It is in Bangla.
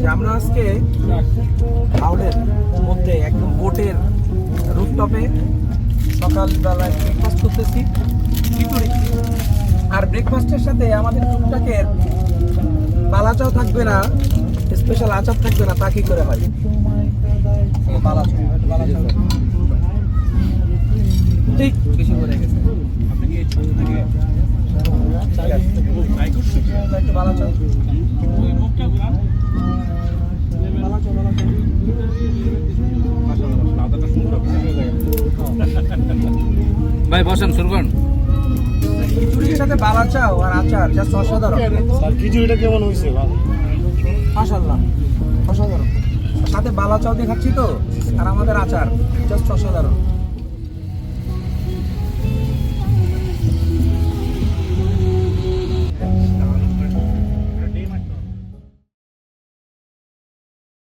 যে আমরা আজকে হাওড়ের মধ্যে একদম বোটের রুফটপে সকালবেলায় ব্রেকফাস্ট করতেছি। খিচুড়ি আর ব্রেকফাস্টের সাথে আমাদের টুকটাকের বালাচাও থাকবে না স্পেশাল আচার থাকবে না তা কি করে হয়? বালাচাও। ঠিক বেশি করে গেছে। আপনি কি ছোট থেকে একটু বালাচাও। ভাই বসেন শুরু করুন খিচুড়ির সাথে বালাচাও আর আচার জাস্ট অসাধারণ। স্যার খিচুড়িটা কেমন হয়েছে মাশাল্লাহ অসাধারণ। সাথে বালা চাও দেখাচ্ছি তো আর আমাদের আচার জাস্ট অসাধারণ।